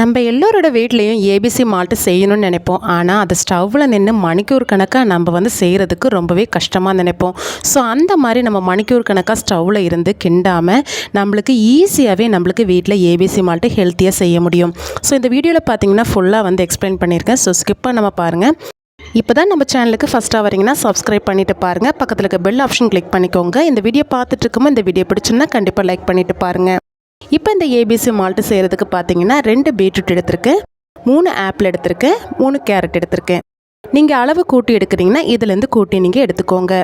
நம்ம எல்லோரோட வீட்லேயும் ஏபிசி மால்ட்டு செய்யணும்னு நினைப்போம். ஆனால் அது ஸ்டவ்வில் நின்று மணிக்கூர் கணக்காக நம்ம வந்து செய்கிறதுக்கு ரொம்பவே கஷ்டமாக நினைப்போம். ஸோ அந்த மாதிரி நம்ம மணிக்கூர் கணக்காக ஸ்டவ்வில் இருந்து கிண்டாமல் நம்மளுக்கு ஈஸியாகவே நம்மளுக்கு வீட்டில் ஏபிசி மால்ட்டு ஹெல்த்தியாக செய்ய முடியும். ஸோ இந்த வீடியோவில் பார்த்தீங்கன்னா ஃபுல்லாக வந்து எக்ஸ்பிளைன் பண்ணியிருக்கேன். ஸோ ஸ்கிப்பாக நம்ம பாருங்கள் இப்போ தான் நம்ம சேனலுக்கு ஃபஸ்ட்டாக வரீங்கன்னா சப்ஸ்கிரைப் பண்ணிவிட்டு பாருங்கள் பக்கத்தில் இருக்க பெல் ஆப்ஷன் கிளிக் பண்ணிக்கோங்க. இந்த வீடியோ பார்த்துட்டு இருக்கும்போது இந்த வீடியோ பிடிச்சிருந்தா கண்டிப்பாக லைக் பண்ணிவிட்டு பாருங்கள் இப்போ இந்த ஏபிசி மால்ட்டு செய்கிறதுக்கு பார்த்தீங்கன்னா ரெண்டு பீட்ரூட் எடுத்திருக்கேன் மூணு ஆப்பிள் எடுத்திருக்கேன் மூணு கேரட் எடுத்திருக்கேன் நீங்கள் அளவு கூட்டி எடுக்கிறீங்கன்னா இதுலேருந்து கூட்டி நீங்கள் எடுத்துக்கோங்க.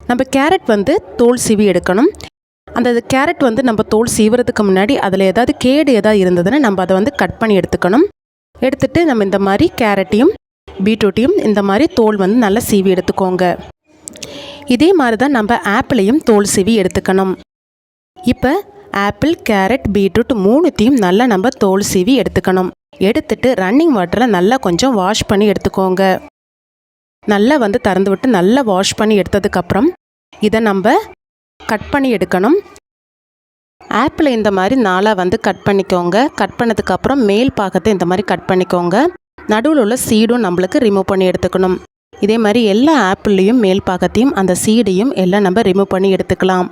நம்ம கேரட் வந்து தோல் சீவி எடுக்கணும். அந்த கேரட் வந்து நம்ம தோல் சீவுறதுக்கு முன்னாடி அதில் ஏதாவது கேடு ஏதாவது இருந்ததுன்னா நம்ம அதை வந்து கட் பண்ணி எடுத்துக்கணும். எடுத்துகிட்டு நம்ம இந்த மாதிரி கேரட்டையும் பீட்ரூட்டையும் இந்த மாதிரி தோல் வந்து நல்லா சீவி எடுத்துக்கோங்க. இதே மாதிரி தான் நம்ம ஆப்பிளையும் தோல் சீவி எடுத்துக்கணும். இப்போ ஆப்பிள் கேரட் பீட்ரூட் மூணுத்தையும் நல்லா நம்ம தோல் சீவி எடுத்துக்கணும். எடுத்துட்டு ரன்னிங் வாட்டரில் நல்லா கொஞ்சம் வாஷ் பண்ணி எடுத்துக்கோங்க. நல்லா வந்து திறந்து விட்டு நல்லா வாஷ் பண்ணி எடுத்ததுக்கப்புறம் இதை நம்ம கட் பண்ணி எடுக்கணும். ஆப்பிளை இந்த மாதிரி நாளாக வந்து கட் பண்ணிக்கோங்க. கட் பண்ணதுக்கப்புறம் மேல் பாகத்தை இந்த மாதிரி கட் பண்ணிக்கோங்க. நடுவில் உள்ள சீடும் நம்மளுக்கு ரிமூவ் பண்ணி எடுத்துக்கணும். இதே மாதிரி எல்லா ஆப்பிள்லேயும் மேல் பாகத்தையும் அந்த சீடையும் எல்லாம் நம்ம ரிமூவ் பண்ணி எடுத்துக்கலாம்.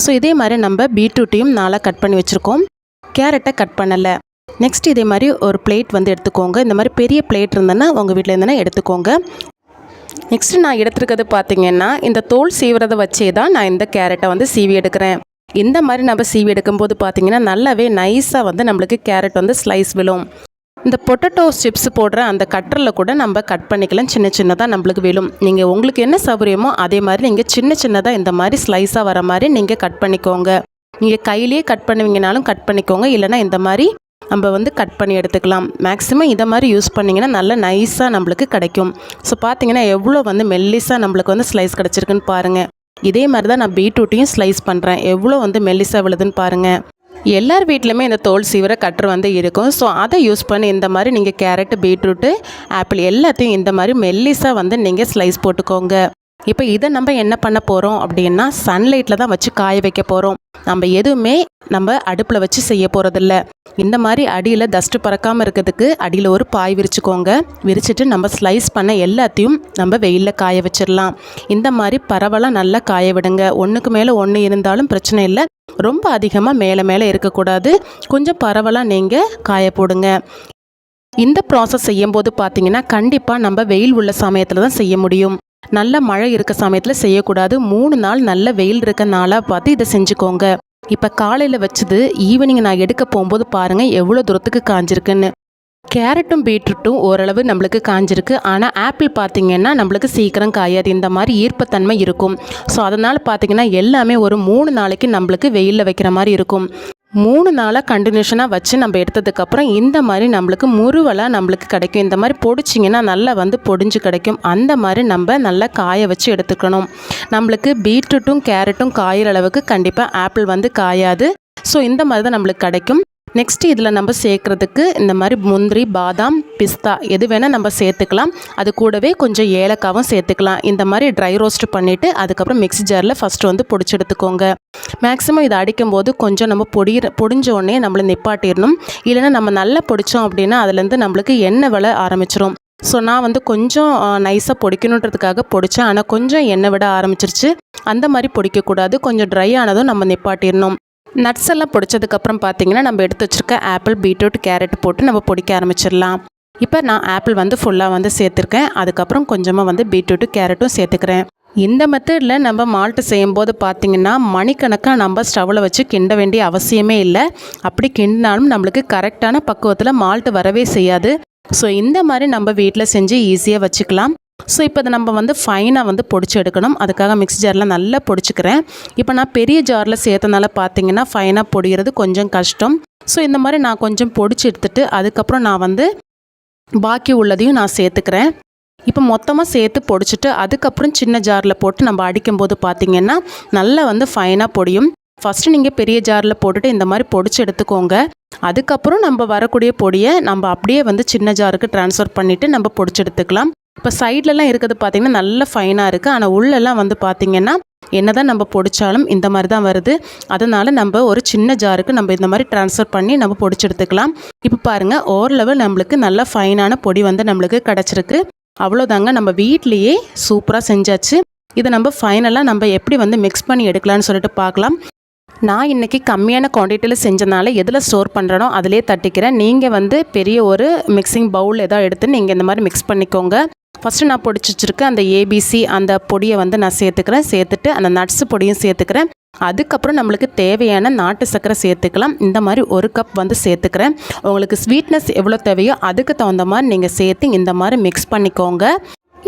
ஸோ இதே மாதிரி நம்ம பீட்ரூட்டையும் நாளாக கட் பண்ணி வச்சுருக்கோம். கேரட்டை கட் பண்ணலை. நெக்ஸ்ட் இதே மாதிரி ஒரு பிளேட் வந்து எடுத்துக்கோங்க. இந்த மாதிரி பெரிய பிளேட் இருந்ததுன்னா உங்கள் வீட்டில் இருந்தனா எடுத்துக்கோங்க. நெக்ஸ்ட் நான் எடுத்துருக்கிறது பார்த்தீங்கன்னா இந்த தோல் சீவுறதை வச்சே தான் நான் இந்த கேரட்டை வந்து சீவி எடுக்கிறேன். இந்த மாதிரி நம்ம சீவி எடுக்கும்போது பார்த்தீங்கன்னா நல்லாவே நைஸாக வந்து நம்மளுக்கு கேரட் வந்து ஸ்லைஸ் விழும். இந்த பொட்டட்டோ சிப்ஸ் போடுற அந்த கட்டரில் கூட நம்ம கட் பண்ணிக்கலாம். சின்ன சின்னதாக நம்மளுக்கு வேணும். நீங்கள் உங்களுக்கு என்ன சௌகரியமோ அதே மாதிரி நீங்கள் சின்ன சின்னதாக இந்த மாதிரி ஸ்லைஸாக வர மாதிரி நீங்கள் கட் பண்ணிக்கோங்க. நீங்கள் கையிலேயே கட் பண்ணுவீங்கனாலும் கட் பண்ணிக்கோங்க. இல்லைனா இந்த மாதிரி நம்ம வந்து கட் பண்ணி எடுத்துக்கலாம். மேக்ஸிமம் இதை மாதிரி யூஸ் பண்ணிங்கன்னா நல்ல நைஸாக நம்மளுக்கு கிடைக்கும். ஸோ பார்த்தீங்கன்னா எவ்வளோ வந்து மெல்லிஸாக நம்மளுக்கு வந்து ஸ்லைஸ் கிடச்சிருக்குன்னு பாருங்கள் இதே மாதிரி தான் நான் பீட்ரூட்டையும் ஸ்லைஸ் பண்ணுறேன் எவ்வளோ வந்து மெல்லிஸாக விழுதுன்னு பாருங்கள் எல்லார் வீட்லையுமே இந்த தோல் சீவிர கட்டர் வந்து இருக்கும். ஸோ அதை யூஸ் பண்ணி இந்த மாதிரி நீங்கள் கேரட்டு பீட்ரூட்டு ஆப்பிள் எல்லாத்தையும் இந்த மாதிரி மெல்லிஸாக வந்து நீங்கள் ஸ்லைஸ் போட்டுக்கோங்க. இப்போ இதை நம்ம என்ன பண்ண போகிறோம் அப்படின்னா சன்லைட்டில் தான் வச்சு காய வைக்க போகிறோம் நம்ம எதுவுமே நம்ம அடுப்பில் வச்சு செய்ய போகிறதில்ல இந்த மாதிரி அடியில் டஸ்ட்டு பறக்காமல் இருக்கிறதுக்கு அடியில் ஒரு பாய் விரிச்சுக்கோங்க. விரிச்சிட்டு நம்ம ஸ்லைஸ் பண்ண எல்லாத்தையும் நம்ம வெயிலில் காய வச்சிடலாம். இந்த மாதிரி பரவலாக நல்லா காய விடுங்க. ஒன்றுக்கு மேலே ஒன்று இருந்தாலும் பிரச்சனை இல்லை. ரொம்ப அதிகமாக மேலே மேலே இருக்கக்கூடாது. கொஞ்சம் பரவலாக நீங்கள் காய போடுங்க. இந்த ப்ராசஸ் செய்யும்போது பார்த்தீங்கன்னா கண்டிப்பாக நம்ம வெயில் உள்ள சமயத்தில் தான் செய்ய முடியும். நல்ல மழை இருக்க சமயத்தில் செய்யக்கூடாது. மூணு நாள் நல்ல வெயில் இருக்க நாளாக பார்த்து இதை செஞ்சுக்கோங்க. இப்போ காலையில் வச்சது ஈவினிங் நான் எடுக்க போகும்போது பாருங்கள் எவ்வளோ தூரத்துக்கு காஞ்சிருக்குன்னு. கேரட்டும் பீட்ரூட்டும் ஓரளவு நம்மளுக்கு காஞ்சிருக்கு. ஆனால் ஆப்பிள் பார்த்திங்கன்னா நம்மளுக்கு சீக்கிரம் காயாது. இந்த மாதிரி ஈர்ப்பத்தன்மை இருக்கும். ஸோ அதனால் பார்த்தீங்கன்னா எல்லாமே ஒரு மூணு நாளைக்கு நம்மளுக்கு வெயிலில் வைக்கிற மாதிரி இருக்கும். மூணு நாளாக கண்டினியூஷனாக வச்சு நம்ம எடுத்ததுக்கப்புறம் இந்த மாதிரி நம்மளுக்கு முருவலாக நம்மளுக்கு கிடைக்கும். இந்த மாதிரி பொடிச்சிங்கன்னா நல்லா வந்து பொடிஞ்சு கிடைக்கும். அந்த மாதிரி நம்ம நல்லா காய வச்சு எடுத்துக்கணும். நம்மளுக்கு பீட்ரூட்டும் கேரட்டும் காயிற அளவுக்கு கண்டிப்பாக ஆப்பிள் வந்து காயாது. ஸோ இந்த மாதிரி தான் நம்மளுக்கு கிடைக்கும். நெக்ஸ்ட் இதில் நம்ம சேர்க்குறதுக்கு இந்த மாதிரி முந்திரி பாதாம் பிஸ்தா எது வேணால் நம்ம சேர்த்துக்கலாம். அது கூடவே கொஞ்சம் ஏலக்காவும் சேர்த்துக்கலாம். இந்த மாதிரி ட்ரை ரோஸ்ட் பண்ணிவிட்டு அதுக்கப்புறம் மிக்ஸி ஜாரில் ஃபஸ்ட்டு வந்து பொடிச்சு எடுத்துக்கோங்க. மேக்ஸிமம் இதை அடிக்கும்போது கொஞ்சம் நம்ம பொடி பொடிஞ்ச உடனே நம்மளை நிப்பாட்டிடணும். இல்லைன்னா நம்ம நல்லா பொடித்தோம் அப்படின்னா அதுலேருந்து நம்மளுக்கு எண்ணெய் விழ ஆரம்பிச்சிரும். ஸோ நான் வந்து கொஞ்சம் நைஸாக பொடிக்கணுன்றதுக்காக பொடித்தேன் ஆனால் கொஞ்சம் எண்ணெய் விட ஆரம்பிச்சிருச்சு. அந்த மாதிரி பொடிக்கக்கூடாது. கொஞ்சம் ட்ரை ஆனதும் நம்ம நிப்பாட்டிடணும். நட்ஸ் எல்லாம் பொடிச்சதுக்கப்புறம் பார்த்தீங்கன்னா நம்ம எடுத்து வச்சுருக்க ஆப்பிள் பீட்ரூட் கேரட் போட்டு நம்ம பொடிக்க ஆரம்பிச்சிடலாம். இப்போ நான் ஆப்பிள் வந்து ஃபுல்லாக வந்து சேர்த்துருக்கேன். அதுக்கப்புறம் கொஞ்சமாக வந்து பீட்ரூட்டு கேரட்டும் சேர்த்துக்கிறேன். இந்த மெத்தடில் நம்ம மால்ட்டு செய்யும்போது பார்த்தீங்கன்னா மணிக்கணக்காக நம்ம ஸ்டவ்வில் வச்சு கிண்ட வேண்டிய அவசியமே இல்லை. அப்படி கிண்டினாலும் நம்மளுக்கு கரெக்டான பக்குவத்தில் மால்ட்டு வரவே செய்யாது. ஸோ இந்த மாதிரி நம்ம வீட்டில் செஞ்சு ஈஸியாக வச்சுக்கலாம். ஸோ இப்போ அதை நம்ம வந்து ஃபைனாக வந்து பொடிச்சு எடுக்கணும். அதுக்காக மிக்ஸி ஜாரில் நல்லா பொடிச்சுக்கிறேன். இப்போ நான் பெரிய ஜாரில் சேர்த்தனால பார்த்தீங்கன்னா ஃபைனாக பொடிகிறது கொஞ்சம் கஷ்டம். ஸோ இந்த மாதிரி நான் கொஞ்சம் பொடிச்சு எடுத்துட்டு அதுக்கப்புறம் நான் வந்து பாக்கி உள்ளதையும் நான் சேர்த்துக்கிறேன். இப்போ மொத்தமாக சேர்த்து பொடிச்சிட்டு அதுக்கப்புறம் சின்ன ஜாரில் போட்டு நம்ம அடிக்கும்போது பார்த்தீங்கன்னா நல்லா வந்து ஃபைனாக பொடியும். ஃபஸ்ட்டு நீங்கள் பெரிய ஜாரில் போட்டுட்டு இந்த மாதிரி பொடிச்சு எடுத்துக்கோங்க. அதுக்கப்புறம் நம்ம வரக்கூடிய பொடியை நம்ம அப்படியே வந்து சின்ன ஜாருக்கு ட்ரான்ஸ்ஃபர் பண்ணிவிட்டு நம்ம பொடிச்சு எடுத்துக்கலாம். இப்போ சைட்லலாம் இருக்கிறது பார்த்திங்கன்னா நல்ல ஃபைனாக இருக்குது ஆனால் உள்ளெல்லாம் வந்து பார்த்திங்கன்னா என்னதான் நம்ம பொடிச்சாலும் இந்த மாதிரி தான் வருது. அதனால் நம்ம ஒரு சின்ன ஜாருக்கு நம்ம இந்த மாதிரி ட்ரான்ஸ்ஃபர் பண்ணி நம்ம பொடிச்சு எடுத்துக்கலாம் இப்போ பாருங்கள் ஓரளவு நம்மளுக்கு நல்ல ஃபைனான பொடி வந்து நம்மளுக்கு கிடச்சிருக்கு. அவ்வளோதாங்க. நம்ம வீட்லேயே சூப்பராக செஞ்சாச்சு. இதை நம்ம ஃபைனலாக நம்ம எப்படி வந்து மிக்ஸ் பண்ணி எடுக்கலாம்னு சொல்லிட்டு பார்க்கலாம். நான் இன்றைக்கி கம்மியான குவான்டிட்டியில் செஞ்சனால எதில் ஸ்டோர் பண்ணுறனோ அதிலே தட்டிக்கிறேன். நீங்கள் வந்து பெரிய ஒரு மிக்சிங் பவுல் ஏதாவது எடுத்து நீங்கள் இந்த மாதிரி மிக்ஸ் பண்ணிக்கோங்க. ஃபஸ்ட்டு நான் பொடிச்சு வச்சுருக்கேன் அந்த ஏபிசி அந்த பொடியை வந்து நான் சேர்த்துக்கிறேன். சேர்த்துட்டு அந்த நட்ஸ் பொடியும் சேர்த்துக்கிறேன். அதுக்கப்புறம் நம்மளுக்கு தேவையான நாட்டு சர்க்கரை சேர்த்துக்கலாம். இந்த மாதிரி ஒரு கப் வந்து சேர்த்துக்கிறேன். உங்களுக்கு ஸ்வீட்னஸ் எவ்வளோ தேவையோ அதுக்கு தகுந்த மாதிரி நீங்கள் சேர்த்து இந்த மாதிரி மிக்ஸ் பண்ணிக்கோங்க.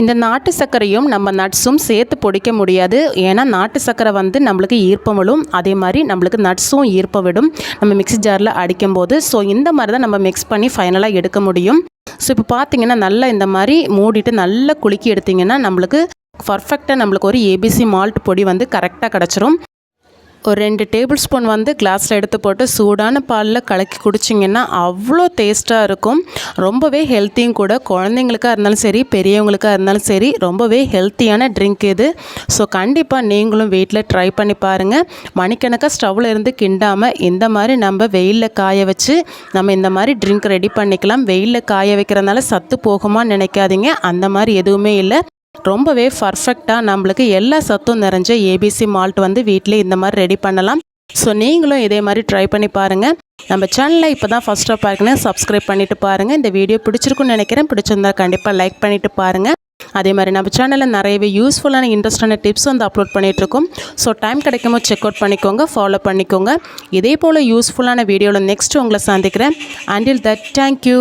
இந்த நாட்டு சர்க்கரையும் நம்ம நட்ஸும் சேர்த்து பொடிக்க முடியாது. ஏன்னா நாட்டு சர்க்கரை வந்து நம்மளுக்கு ஈர்ப்பம் விடும். அதே மாதிரி நம்மளுக்கு நட்ஸும் ஈர்ப்பம் விடும். நம்ம மிக்ஸி ஜாரில் அடிக்கும்போது. ஸோ இந்த மாதிரி தான் நம்ம மிக்ஸ் பண்ணி ஃபைனலாக எடுக்க முடியும். ஸோ இப்போ பார்த்தீங்கன்னா நல்லா இந்த மாதிரி மூடிட்டு நல்லா குலுக்கி எடுத்திங்கன்னா நம்மளுக்கு பர்ஃபெக்டாக நம்மளுக்கு ஒரு ஏபிசி மால்ட் பொடி வந்து கரெக்டாக கிடச்சிரும். ஒரு ரெண்டு டேபிள் ஸ்பூன் வந்து கிளாஸில் எடுத்து போட்டு சூடான பாலில் கலக்கி குடிச்சிங்கன்னா அவ்வளோ டேஸ்ட்டாக இருக்கும். ரொம்பவே ஹெல்த்தியும் கூட. குழந்தைங்களுக்காக இருந்தாலும் சரி பெரியவங்களுக்காக இருந்தாலும் சரி ரொம்பவே ஹெல்த்தியான ட்ரிங்க் இது. ஸோ கண்டிப்பாக நீங்களும் வீட்டில் ட்ரை பண்ணி பாருங்கள் மணிக்கணக்காக ஸ்டவ்வில் இருந்து கிண்டாமல் இந்த மாதிரி நம்ம வெயிலில் காய வச்சு நம்ம இந்த மாதிரி ட்ரிங்க் ரெடி பண்ணிக்கலாம். வெயிலில் காய வைக்கிறதுனால சத்து போகுமான்னு நினைக்காதீங்க. அந்த மாதிரி எதுவுமே இல்லை. ரொம்பவே பர்ஃபெக்டாக நம்மளுக்கு எல்லா சத்தும் நிறைஞ்ச ஏபிசி மால்ட் வந்து வீட்டிலே இந்த மாதிரி ரெடி பண்ணலாம். ஸோ நீங்களும் இதே மாதிரி ட்ரை பண்ணி பாருங்கள் நம்ம சேனலில் இப்போ தான் ஃபஸ்ட்டாக பார்க்கணும் சப்ஸ்கிரைப் பண்ணிவிட்டு பாருங்கள் இந்த வீடியோ பிடிச்சிருக்குன்னு நினைக்கிறேன். பிடிச்சிருந்தா கண்டிப்பாக லைக் பண்ணிவிட்டு பாருங்கள் அதே மாதிரி நம்ம சேனலில் நிறையவே யூஸ்ஃபுல்லான இன்ட்ரெஸ்டான டிப்ஸ் வந்து அப்லோட் பண்ணிகிட்ருக்கோம் ஸோ டைம் கிடைக்கும் செக் அவுட் பண்ணிக்கோங்க ஃபாலோ பண்ணிக்கோங்க. இதே போல் யூஸ்ஃபுல்லான வீடியோவில் நெக்ஸ்ட் உங்களை சந்திக்கிறேன். Until that thank you